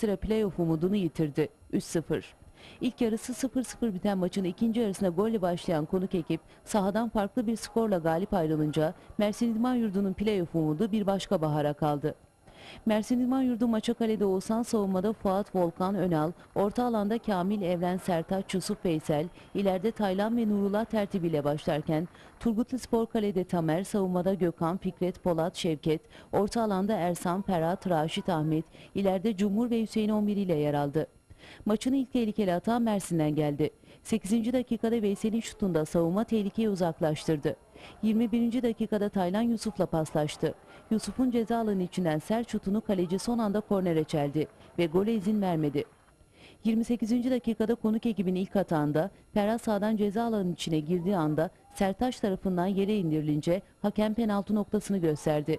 ekstra playoff umudunu yitirdi. 3-0. İlk yarısı 0-0 biten maçın ikinci yarısına golle başlayan konuk ekip sahadan farklı bir skorla galip ayrılınca Mersin İdman Yurdu'nun playoff umudu bir başka bahara kaldı. Mersin İdman Yurdu maça kalede Oğuzhan savunmada Fuat Volkan Önal, orta alanda Kamil Evren Sertaç Yusuf Veysel, ileride Taylan ve Nurullah tertibiyle başlarken Turgutlu Spor kalede Tamer, savunmada Gökhan, Fikret, Polat, Şevket, orta alanda Ersan, Ferhat, Raşit Ahmet, ileride Cumhur ve Hüseyin 11 ile yer aldı. Maçın ilk tehlikeli hata Mersin'den geldi. 8. dakikada Veysel'in şutunda savunma tehlikeyi uzaklaştırdı. 21. dakikada Taylan Yusuf'la paslaştı. Yusuf'un ceza alanı içinden sert şutunu kaleci son anda kornere çeldi ve gole izin vermedi. 28. dakikada konuk ekibin ilk hatağında Ferhat sağdan ceza alanının içine girdiği anda Sertaç tarafından yere indirilince hakem penaltı noktasını gösterdi.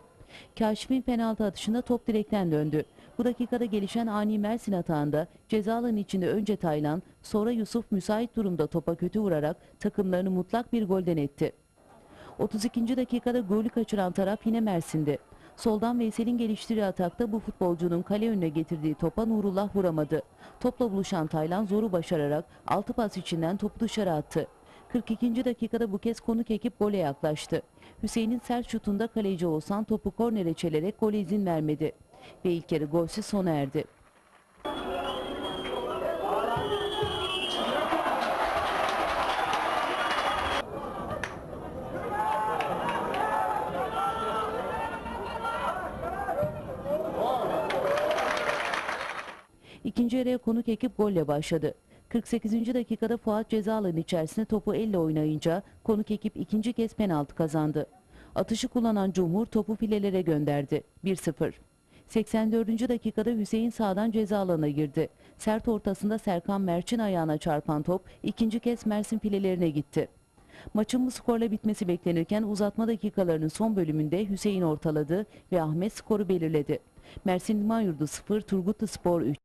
Kaşif'in penaltı atışında top direkten döndü. Bu dakikada gelişen ani Mersin atağında ceza alanı içinde önce Taylan sonra Yusuf müsait durumda topa kötü vurarak takımlarını mutlak bir golden etti. 32. dakikada golü kaçıran taraf yine Mersin'di. Soldan Veysel'in geliştirdiği atakta bu futbolcunun kale önüne getirdiği topa Nurullah vuramadı. Topla buluşan Taylan zoru başararak 6 pas içinden topu dışarı attı. 42. dakikada bu kez konuk ekip gole yaklaştı. Hüseyin'in sert şutunda kaleci Oğuzhan topu kornere çelerek gole izin vermedi. Ve ilk yarı golsüz sona erdi. İkinci yarıya konuk ekip golle başladı. 48. dakikada Fuat ceza alanı içerisinde topu elle oynayınca konuk ekip ikinci kez penaltı kazandı. Atışı kullanan Cumhur topu filelere gönderdi. 1-0. 84. dakikada Hüseyin sağdan ceza alanına girdi. Sert ortasında Serkan Merçin ayağına çarpan top ikinci kez Mersin filelerine gitti. Maçın bu skorla bitmesi beklenirken uzatma dakikalarının son bölümünde Hüseyin ortaladı ve Ahmet skoru belirledi. Mersin Yurdu 0, Turgutlu Spor 3.